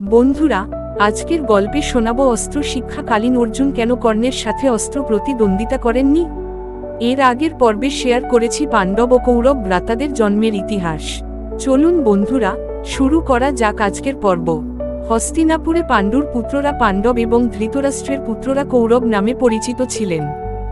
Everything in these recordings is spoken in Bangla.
বন্ধুরা, আজকের গল্পে শোনাবো অস্ত্র শিক্ষাকালীন অর্জুন কেন কর্ণের সাথে অস্ত্র প্রতিদ্বন্দ্বিতা করেননি? এর আগের পর্বে শেয়ার করেছি পাণ্ডব ও কৌরব ভ্রাতাদের জন্মের ইতিহাস। চলুন বন্ধুরা, শুরু করা যাক আজকের পর্ব। হস্তিনাপুরে পাণ্ডুর পুত্ররা পাণ্ডব এবং ধৃতরাষ্ট্রের পুত্ররা কৌরব নামে পরিচিত ছিলেন।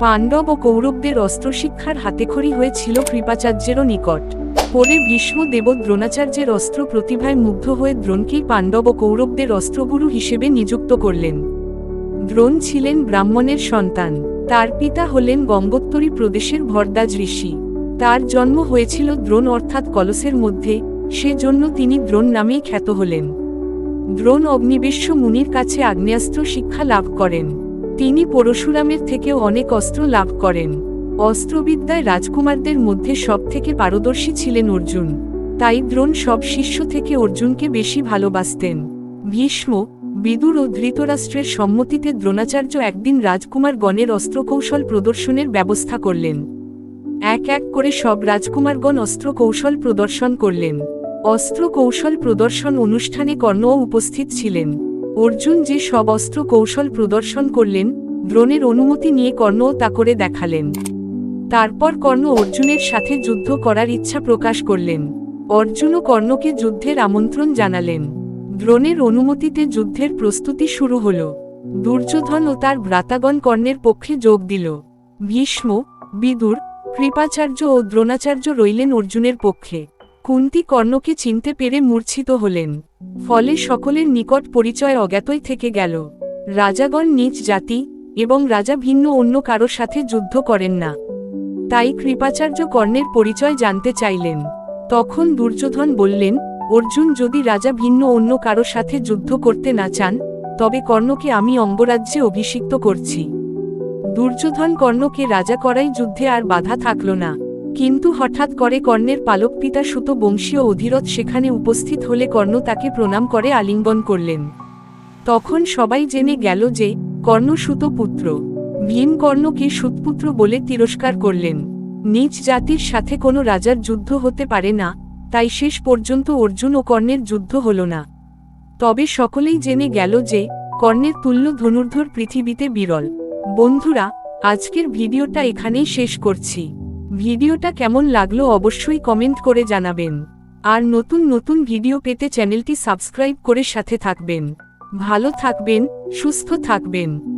পাণ্ডব ও কৌরবদের অস্ত্র অস্ত্রশিক্ষার হাতেখড়ি হয়েছিল কৃপাচার্যেরও নিকট। পরে ভীষ্ম দেব দ্রোণাচার্যের অস্ত্র প্রতিভায় মুগ্ধ হয়ে দ্রোণকেই পাণ্ডব ও কৌরবদের অস্ত্রগুরু হিসেবে নিযুক্ত করলেন। দ্রোণ ছিলেন ব্রাহ্মণের সন্তান। তার পিতা হলেন গঙ্গোত্তরী প্রদেশের ভরদ্বাজ ঋষি। তার জন্ম হয়েছিল দ্রোণ অর্থাৎ কলসের মধ্যে, সেজন্য তিনি দ্রোণ নামেই খ্যাত হলেন। দ্রোণ অগ্নিবেশ্য মুনির কাছে আগ্নেয়াস্ত্র শিক্ষা লাভ করেন। তিনি পরশুরামের থেকেও অনেক অস্ত্র লাভ করেন। অস্ত্রবিদ্যায় রাজকুমারদের মধ্যে সবথেকে পারদর্শী ছিলেন অর্জুন। তাই দ্রোণ সব শিষ্য থেকে অর্জুনকে বেশি ভালোবাসতেন। ভীষ্ম, বিদুর ও ধৃতরাষ্ট্রের সম্মতিতে দ্রোণাচার্য একদিন রাজকুমার গণের অস্ত্রকৌশল প্রদর্শনের ব্যবস্থা করলেন। এক এক করে সব রাজকুমারগণ অস্ত্র কৌশল প্রদর্শন করলেন। অস্ত্র কৌশল প্রদর্শন অনুষ্ঠানে কর্ণও উপস্থিত ছিলেন। অর্জুন যে সব অস্ত্র কৌশল প্রদর্শন করলেন, দ্রোণের অনুমতি নিয়ে কর্ণও তা করে দেখালেন। তারপর কর্ণ অর্জুনের সাথে যুদ্ধ করার ইচ্ছা প্রকাশ করলেন। অর্জুনও কর্ণকে যুদ্ধের আমন্ত্রণ জানালেন। দ্রোণের অনুমতিতে যুদ্ধের প্রস্তুতি শুরু হল। দুর্যোধন ও তার ভ্রাতাগণ কর্ণের পক্ষে যোগ দিল। ভীষ্ম, বিদুর, কৃপাচার্য ও দ্রোণাচার্য রইলেন অর্জুনের পক্ষে। কুন্তি কর্ণকে চিনতে পেরে মূর্ছিত হলেন। ফলে সকলের নিকট পরিচয় অজ্ঞাতই থেকে গেল। রাজাগণ নিজ জাতি এবং রাজা ভিন্ন অন্য কারও সাথে যুদ্ধ করেন না। তাই কৃপাচার্য কর্ণের পরিচয় জানতে চাইলেন। তখন দুর্যোধন বললেন, অর্জুন, যদি রাজা ভিন্ন অন্য কারও সাথে যুদ্ধ করতে না চান, তবে কর্ণকে আমি অঙ্গরাজ্যে অভিষিক্ত করছি দুর্যোধন কর্ণকে রাজা করাই যুদ্ধে আর বাধা থাকল না। কিন্তু হঠাৎ করে কর্ণের পালক পিতা সুত বংশীয় অধীরথ সেখানে উপস্থিত হলে কর্ণ তাকে প্রণাম করে আলিঙ্গন করলেন। তখন সবাই জেনে গেল যে কর্ণ সুত পুত্র ভীম কর্ণকে সুতপুত্র বলে তিরস্কার করলেন। নিজ জাতির সাথে কোনো রাজার যুদ্ধ হতে পারে না, তাই শেষ পর্যন্ত অর্জুন ও কর্ণের যুদ্ধ হল না। তবে সকলেই জেনে গেল যে, কর্ণের তুল্য ধনুর্ধর পৃথিবীতে বিরল। বন্ধুরা, আজকের ভিডিওটা এখানেই শেষ করছি। ভিডিওটা কেমন লাগল অবশ্যই কমেন্ট করে জানাবেন। আর নতুন নতুন ভিডিও পেতে চ্যানেলটি সাবস্ক্রাইব করে সাথে থাকবেন। ভালো থাকবেন, সুস্থ থাকবেন।